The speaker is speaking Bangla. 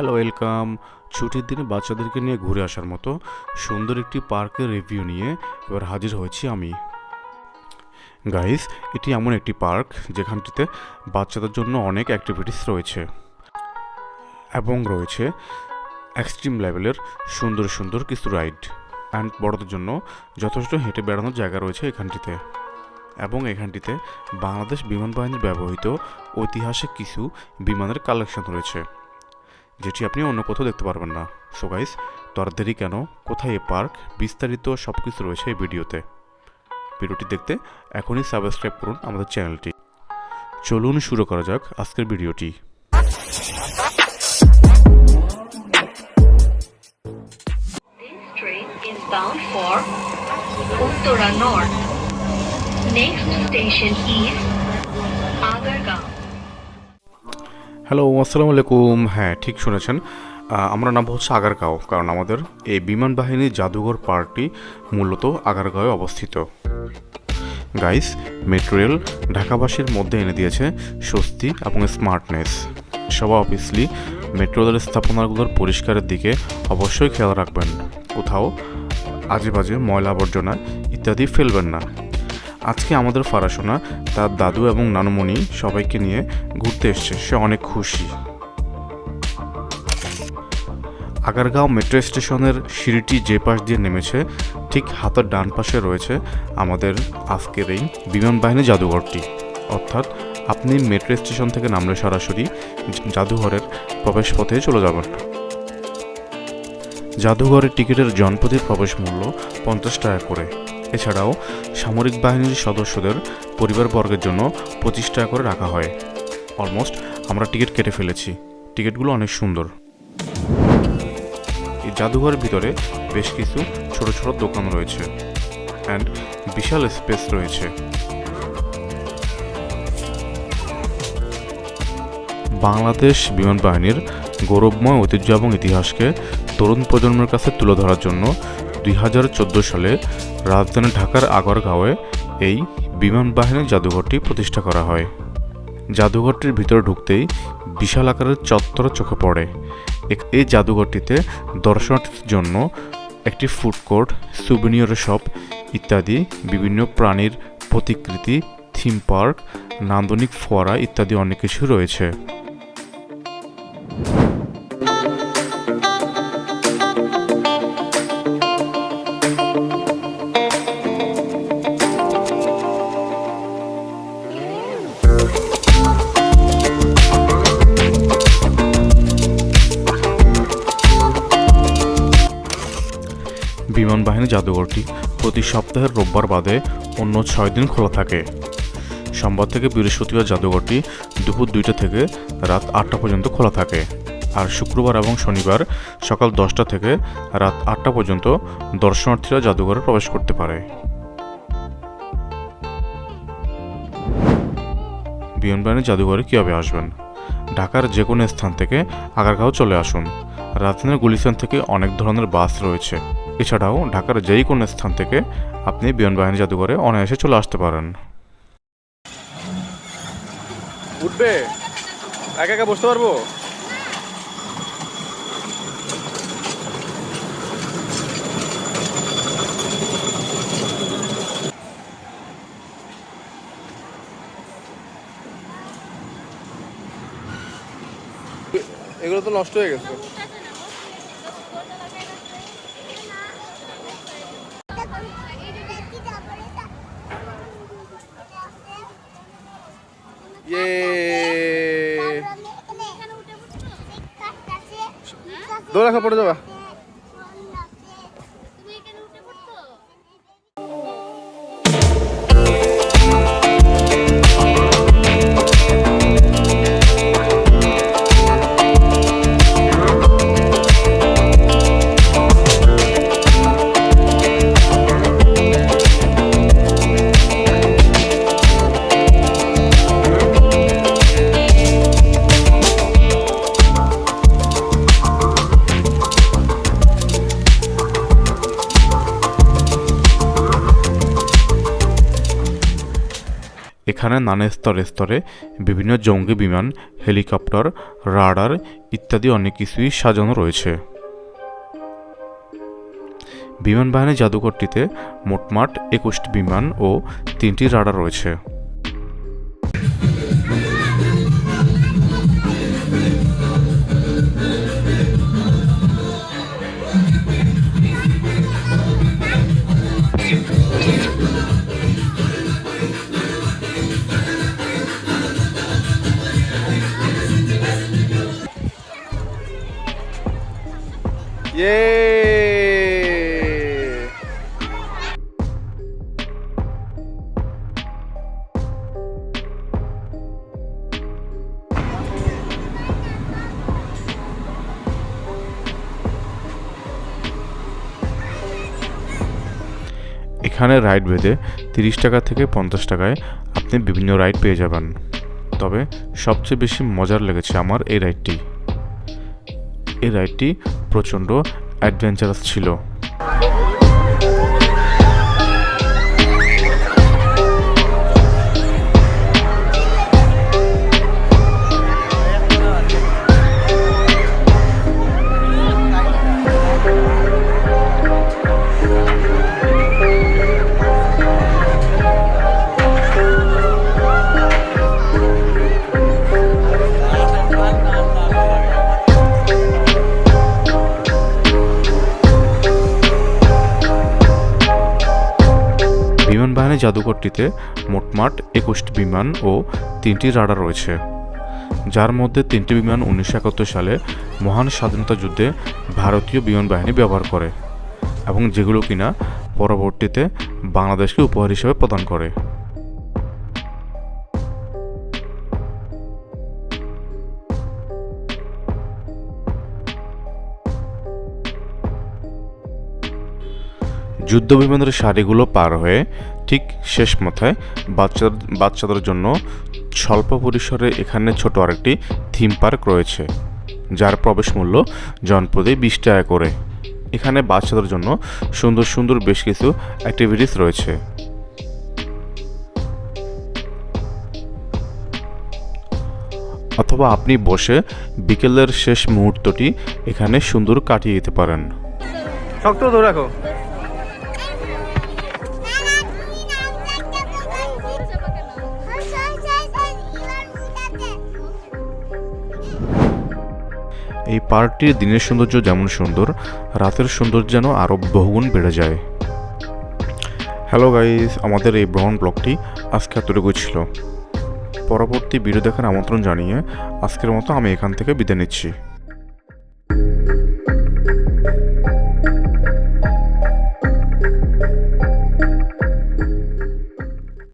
Hello, welcome. ছুটির দিনে বাচ্চাদেরকে নিয়ে ঘুরে আসার মতো সুন্দর একটি পার্কের রিভিউ নিয়ে এবার হাজির হয়েছি আমি। গাইস, এটি এমন একটি পার্ক যেখানটিতে বাচ্চাদের জন্য অনেক অ্যাক্টিভিটিস রয়েছে এবং রয়েছে এক্সট্রিম লেভেলের সুন্দর সুন্দর কিছু রাইড অ্যান্ড বড়দের জন্য যথেষ্ট হেঁটে বেড়ানোর জায়গা রয়েছে এখানটিতে এবং এখানটিতে বাংলাদেশ বিমান বাহিনীর ব্যবহৃত ঐতিহাসিক কিছু বিমানের কালেকশন রয়েছে। যেটি আপনি অন্য কোথাও দেখতে পারবেন না। সো গাইস তো আর দেরি কেন? কোথায় এ পার্ক? বিস্তারিত সব কিছু রয়েছে এই ভিডিওতে। ভিডিওটি দেখতে এখনই সাবস্ক্রাইব করুন আমাদের চ্যানেলটি। চলুন শুরু করা যাক আজকের ভিডিওটি. Next station is হ্যালো আসসালামু আলাইকুম। হ্যাঁ ঠিক শুনেছেন। আমরা নাম হচ্ছে আগারগাঁও, কারণ আমাদের এই বিমান বাহিনীর জাদুঘর পার্কটি মূলত আগারগাঁওয়ে অবস্থিত। গাইস মেট্রো রেল ঢাকাবাসীর মধ্যে এনে দিয়েছে স্বস্তি এবং স্মার্টনেস সব অফিসলি মেট্রো রেলের স্থাপনাগুলোর পরিষ্কারের দিকে অবশ্যই খেয়াল রাখবেন। কোথাও আজে বাজে ময়লা আবর্জনা ইত্যাদি ফেলবেন না। আজকে আমাদের ফারাসোনা, তার দাদু এবং নানুমণি সবাইকে নিয়ে ঘুরতে এসছে। সে অনেক খুশি। আগারগাঁও মেট্রো স্টেশনের সিঁড়িটি যে পাশ দিয়ে নেমেছে, ঠিক হাতের ডান পাশে রয়েছে আমাদের আজকের এই বিমান বাহিনী জাদুঘরটি। অর্থাৎ আপনি মেট্রো স্টেশন থেকে নামলে সরাসরি জাদুঘরের প্রবেশপথে চলে যাবেন। জাদুঘরের টিকিটের জনপ্রতি প্রবেশ মূল্য পঞ্চাশ টাকা করে। এছাড়াও সামরিক বাহিনীর সদস্যদের পরিবারবর্গের জন্য পঁচিশ টাকা করে রাখা হয়। অলমোস্ট আমরা টিকিট কেটে ফেলেছি। টিকিটগুলো অনেক সুন্দর। এই জাদুঘরের ভিতরে বেশ কিছু ছোট ছোট দোকান রয়েছে অ্যান্ড বিশাল স্পেস রয়েছে। বাংলাদেশ বিমান বাহিনীর গৌরবময় ঐতিহ্য এবং ইতিহাসকে তরুণ প্রজন্মের কাছে তুলে ধরার জন্য দুই হাজার চোদ্দ সালে রাজধানী ঢাকার আগরগাঁওয়ে এই বিমান বাহিনীর জাদুঘরটি প্রতিষ্ঠা করা হয়। জাদুঘরটির ভিতরে ঢুকতেই বিশাল আকারের চত্বর চোখে পড়ে। এই জাদুঘরটিতে দর্শনার্থীদের জন্য একটি ফুড কোর্ট সুবিনিয়র শপ ইত্যাদি, বিভিন্ন প্রাণীর প্রতিকৃতি, থিম পার্ক, নান্দনিক ফোয়ারা ইত্যাদি অনেক কিছু রয়েছে। বিমান বাহিনী জাদুঘরটি প্রতি সপ্তাহের রোববার বাদে অন্য ছয় দিন খোলা থাকে। সোমবার থেকে বৃহস্পতিবার জাদুঘরটি দুপুর দুইটা থেকে রাত আটটা পর্যন্ত খোলা থাকে আর শুক্রবার এবং শনিবার সকাল দশটা থেকে রাত আটটা পর্যন্ত দর্শনার্থীরা জাদুঘরে প্রবেশ করতে পারে। বিমান বাহিনী জাদুঘরে কীভাবে আসবেন? ঢাকার যে কোনো স্থান থেকে আগারগাঁও চলে আসুন। রাজধানীর গুলিস্তান থেকে অনেক ধরনের বাস রয়েছে। এছাড়াও ঢাকার যেই কোনো স্থান থেকে আপনি বিমান বাহিনী জাদুঘরে অনায়াসে চলে আসতে পারেন। উঠবে? একা একা বসতে পারব? এগুলো তো নষ্ট হয়ে গেছে। ইয়ে দৌড় পড়ে যাবা। এখানে নানা স্তরে স্তরে বিভিন্ন জঙ্গি বিমান, হেলিকপ্টার, রাডার ইত্যাদি অনেক কিছুই সাজানো রয়েছে। বিমান বাহিনী জাদুঘরটিতে মোটমাট একুশটি বিমান ও তিনটি রাডার রয়েছে। এখানে রাইড ভেদে তিরিশ টাকা থেকে পঞ্চাশ টাকায় আপনি বিভিন্ন রাইড পেয়ে যাবেন। তবে সবচেয়ে বেশি মজার লেগেছে আমার এই রাইডটি এই রাইডটি প্রচণ্ড অ্যাডভেঞ্চারাস ছিল। বাহিনী জাদুঘরটিতে মোটমাট একুশটি বিমান ও তিনটি রাডার রয়েছে। যার মধ্যে তিনটি বিমান উনিশশো একাত্তর সালে মহান স্বাধীনতা যুদ্ধে ভারতীয় বিমান বাহিনী ব্যবহার করে এবং যেগুলো কিনা পরবর্তীতে বাংলাদেশকে উপহার হিসেবে প্রদান করে। যুদ্ধ বিমানের সারিগুলো পার হয়ে ঠিক শেষ মাথায় বাচ্চা বাচ্চাদের জন্য স্বল্প পরিসরে এখানে ছোট আরেকটি থিম পার্ক রয়েছে, যার প্রবেশ মূল্য জনপ্রতি বিশ টাকা করে। এখানে বাচ্চাদের জন্য সুন্দর সুন্দর বেশ কিছু অ্যাক্টিভিটিস রয়েছে। অথবা আপনি বসে বিকেলের শেষ মুহূর্তটি এখানে সুন্দর কাটিয়ে দিতে পারেন। শক্ত ধরে রাখো। এই পার্কটির দিনের সৌন্দর্য যেমন সুন্দর, রাতের সৌন্দর্য যেন আরও বহুগুণ বেড়ে যায়। হ্যালো গাইস আমাদের এই ভ্রমণ ব্লগটি আজকে এতটুকু ছিল। পরবর্তী ভিডিও দেখার আমন্ত্রণ জানিয়ে আজকের মতো আমি এখান থেকে বিদায় নিচ্ছি।